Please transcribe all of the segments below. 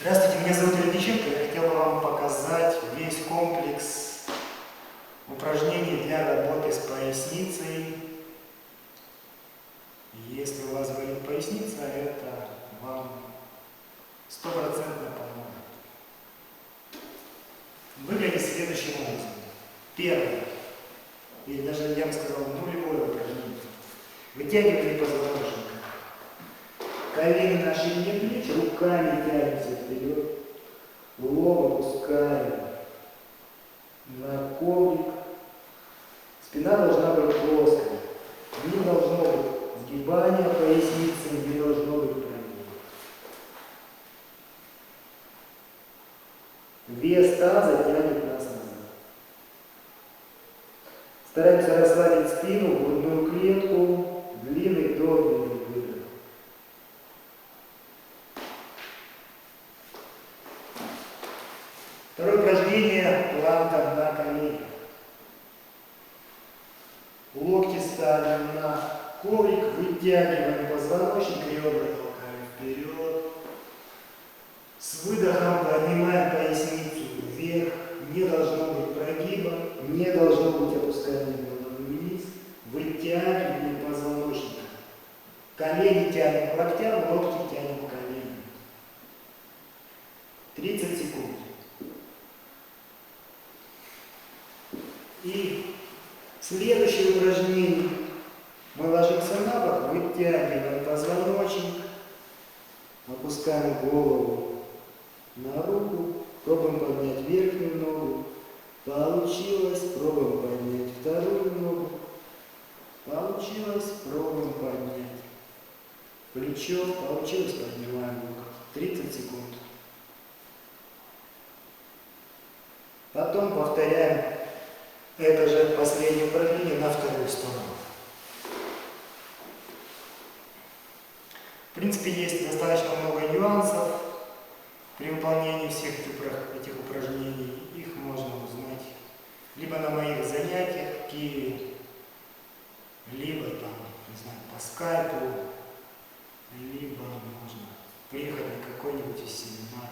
Здравствуйте, меня зовут Илья Диченко. Я хотел бы вам показать весь комплекс упражнений для работы с поясницей. Если у вас болит поясница, это вам стопроцентно поможет. Выглядит следующим образом. Первое, или даже я бы сказал нулевое упражнение. Вытягивание позвоночника. Колени на ширине плеч, руками тянутся вперед, лоб опускаем на коврик. Спина должна быть плоская. Не должно быть сгибания поясницы, не должно быть прогиб. Вес таза тянет нас назад. Стараемся расслабить Второе упражнение – планка на колени. Локти ставим на коврик, вытягиваем позвоночник, ребра толкаем вперед. С выдохом поднимаем поясницу вверх. Не должно быть прогиба, не должно быть опускания головы вниз. Вытягиваем позвоночник. Колени тянем к локтям, локти тянем к коленям. 30 секунд. И следующее упражнение. Мы ложимся на бок, вытягиваем позвоночник, опускаем голову на руку, пробуем поднять верхнюю ногу. Получилось, пробуем поднять вторую ногу. Получилось, пробуем поднять плечо. Получилось, поднимаем руку. 30 секунд. Потом повторяем это же последнее упражнение на вторую сторону. В принципе, есть достаточно много нюансов при выполнении всех этих упра- этих упражнений. Их можно узнать либо на моих занятиях в Киеве, либо там, не знаю, по скайпу, либо можно приехать на какой-нибудь из семинаров.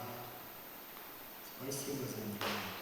Спасибо за внимание.